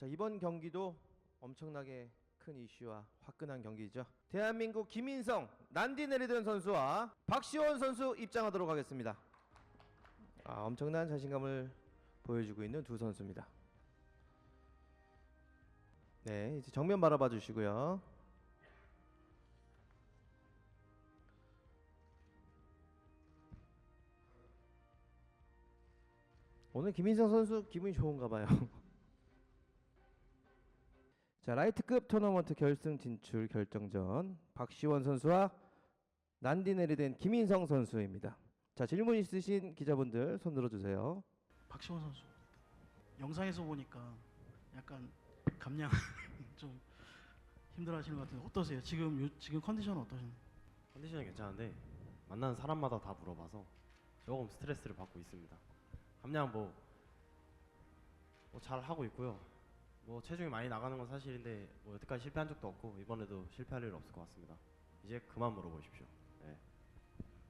자 이번 경기도 엄청나게 큰 이슈와 화끈한 경기죠. 대한민국 김인성 난디 내리던 선수와 박시원 선수 입장하도록 하겠습니다. 아, 엄청난 자신감을 보여주고 있는 두 선수입니다. 네, 이제 정면 바라봐 주시고요. 오늘 김인성 선수 기분이 좋은가 봐요. 자, 라이트급 토너먼트 결승 진출 결정전 박시원 선수와 난디 내리된 김인성 선수입니다. 자, 질문 있으신 기자분들 손 들어 주세요. 박시원 선수 영상에서 보니까 약간 감량 좀 힘들어 하시는 것 같은데 어떠세요? 지금 요, 지금 컨디션은 어떠신가요? 컨디션이 괜찮은데 만나는 사람마다 다 물어봐서 조금 스트레스를 받고 있습니다. 감량 뭐, 뭐 잘 하고 있고요. 뭐 체중이 많이 나가는 건 사실인데 뭐 여태까지 실패한 적도 없고 이번에도 실패할 일 없을 것 같습니다. 이제 그만 물어보십시오. 네.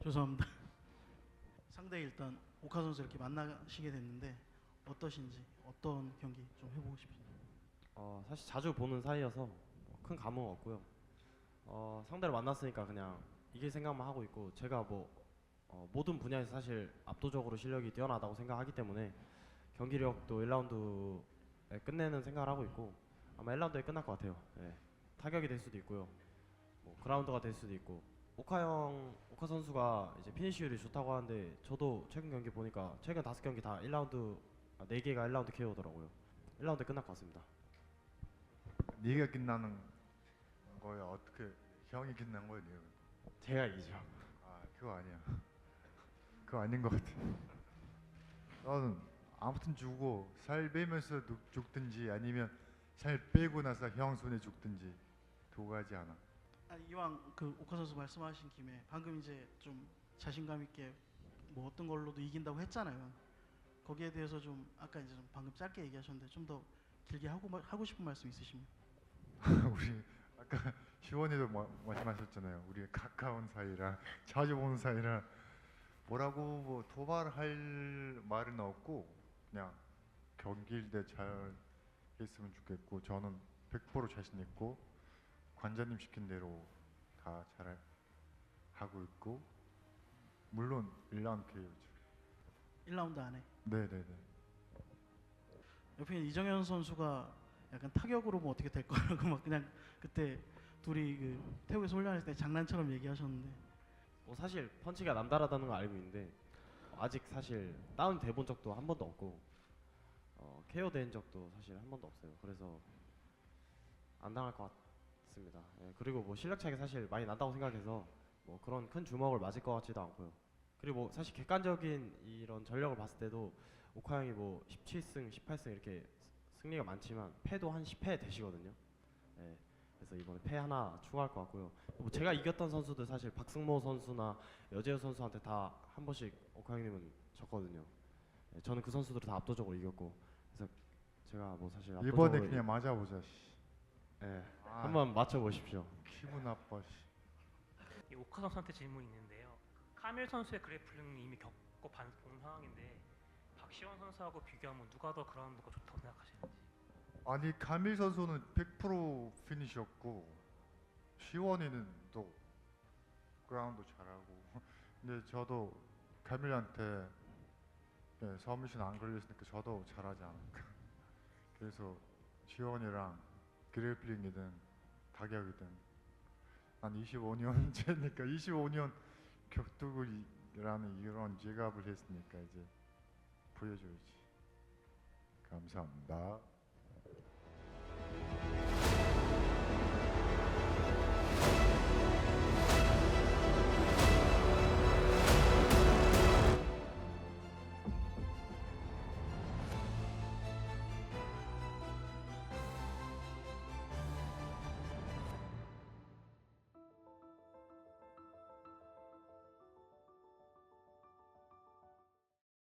죄송합니다. 상대 일단 오카 선수 이렇게 만나시게 됐는데 어떠신지 어떤 경기 좀 해보고 싶으신지 어, 사실 자주 보는 사이여서 뭐큰 감흥 없고요. 어, 상대를 만났으니까 그냥 이길 생각만 하고 있고 제가 뭐 어, 모든 분야에서 사실 압도적으로 실력이 뛰어나다고 생각하기 때문에 경기력도 1라운드 에 끝내는 생각을 하고 있고 아마 1라운드에 끝날 것 같아요. 예. 타격이 될 수도 있고요. 뭐 그라운드가 될 수도 있고 오카 형 오카 선수가 이제 피니시율이 좋다고 하는데 저도 최근 경기 보니까 최근 다섯 경기 다 1라운드 아, 네 개가 1라운드 KO더라고요. 1라운드 끝날 것 같습니다. 네가 끝나는 거야 어떻게 형이 끝난 거야 네가 제가 이기죠. 아 그거 아니야 그거 아닌 것 같아 나는 아무튼 주고 살 빼면서 죽- 죽든지 아니면 살 빼고 나서 형 손에 죽든지 두 가지 하나. 아, 이왕 그 오카 선수 말씀하신 김에 방금 이제 좀 자신감 있게 뭐 어떤 걸로도 이긴다고 했잖아요. 거기에 대해서 좀 아까 이제 좀 방금 짧게 얘기하셨는데 좀 더 길게 하고 마- 하고 싶은 말씀 있으시면 우리 아까 시원이도 마- 말씀하셨잖아요. 우리 가까운 사이라 자주 보는 사이라 뭐라고 뭐 도발할 말은 없고 그냥 경기일 때 잘 했으면 좋겠고 저는 100% 자신 있고 관장님 시킨 대로 다 잘 하고 있고 물론 1라운드 KO죠 1라운드 안에? 네네네. 옆에 있는 이정현 선수가 약간 타격으로 뭐 어떻게 될 거라고 막 그냥 그때 둘이 그 태국에서 훈련할 때 장난처럼 얘기하셨는데. 뭐 사실 펀치가 남다르다는 걸 알고 있는데 아직 사실 다운 돼 본 적도 한 번도 없고 어, KO 된 적도 사실 한 번도 없어요. 그래서 안 당할 것 같습니다. 예, 그리고 뭐 실력 차이가 사실 많이 난다고 생각해서 뭐 그런 큰 주먹을 맞을 것 같지도 않고요. 그리고 뭐 사실 객관적인 이런 전력을 봤을 때도 오카 형이 뭐 17승, 18승 이렇게 스- 승리가 많지만 패도 한 10패 되시거든요. 예. 그래서 이번에 패 하나 추가할 것 같고요. 뭐 제가 이겼던 선수들 사실 박승모 선수나 여재호 선수한테 다 한 번씩 오카 형님은 졌거든요. 예, 저는 그 선수들을 다 압도적으로 이겼고 그래서 제가 뭐 사실 이번에 압도적으로 그냥 맞아보자 씨. 예, 아, 한번 맞춰 보십시오. 기분 나빠 씨. 이 오카 선수한테 질문이 있는데요. 카밀 선수의 그래플링 이미 겪고 반- 본 상황인데 박시원 선수하고 비교하면 누가 더 그라운드가 좋다고 생각하시는지. 아니 카밀 선수는 100% 피니시였고 시원이는 또 그라운드 잘하고. 근데 저도 카밀한테 예, 서미션 안 걸렸으니까 저도 잘하지 않을까. 그래서 시원이랑 그래플링이든 타격이든 한 25년째니까 25년 격투기라는 이런 지갑을 했으니까 이제 보여줘야지. 감사합니다